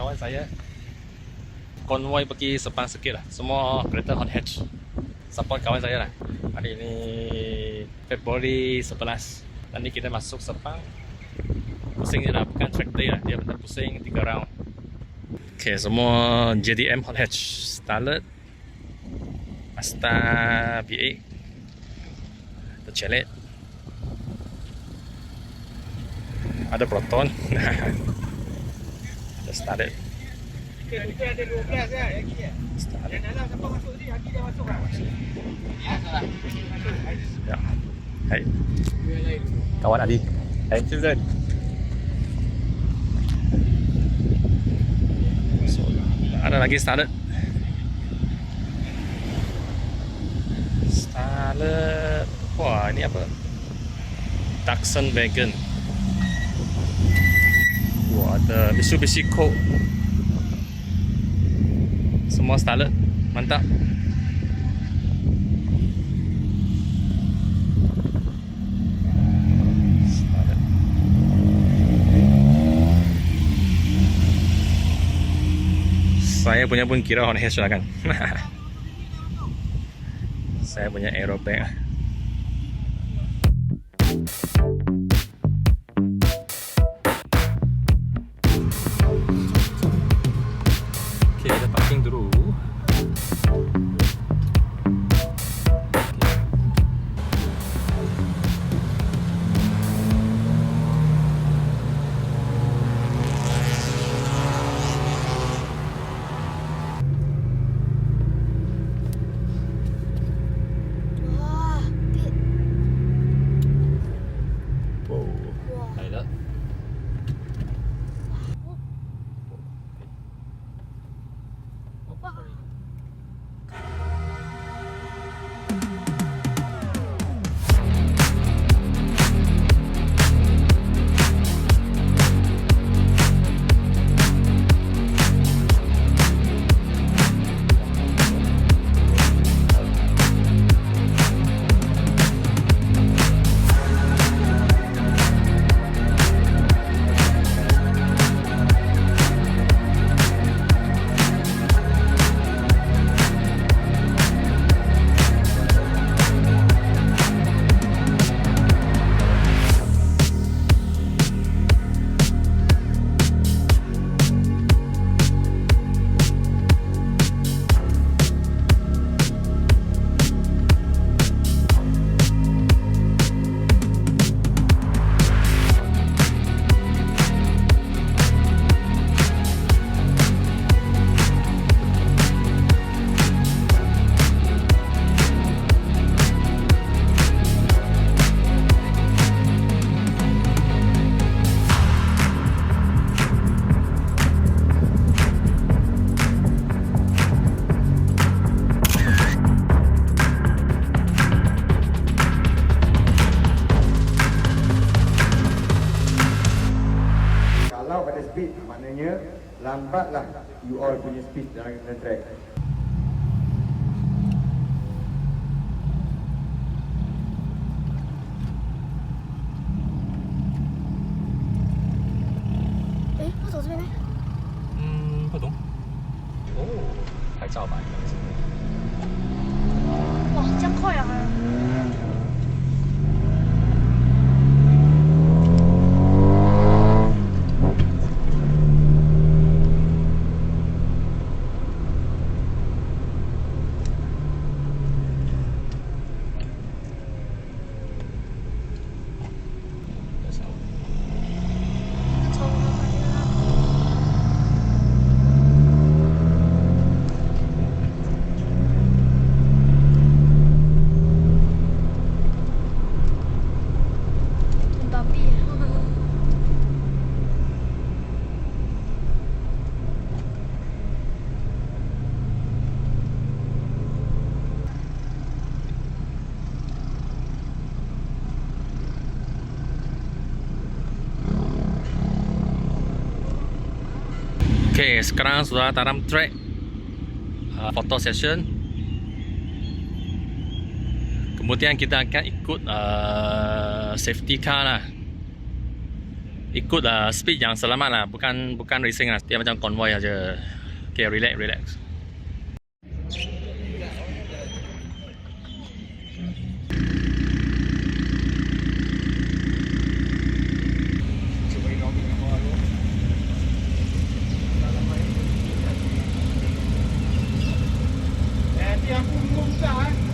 kawan saya. Konvoy pergi Sepang sikit lah. Semua kereta hot hatch. Support kawan saya lah. Hari ini Februari 11 nanti kita masuk Sepang. Pusing je lah bukan track day lah. Dia benar pusing 3 round. Ok semua JDM hot hatch. Starlet. Asta V8 tercelet ada Proton ada Kita ada 12 kan lagi ya. Yang dalam masuk Hadi dah masuk. Hai. Kawan Adi. Hai, Susan. So, ada lagi Starlet. Starlet. Wah, ini apa? Datsun Wagon. Wah, ada Mitsubishi Colt. Semua Starlet. Mantap. Starlet. Saya punya pun kira Hash lah kan. Saya punya aerobag lambatlah you all punya speed dalam dalam Okay, sekarang sudah taram track uh, photo session. Kemudian kita akan ikut uh, safety car lah. ikut lah speed yang selamat lah bukan bukan racing lah dia macam convoy aja okay relax relax Good time.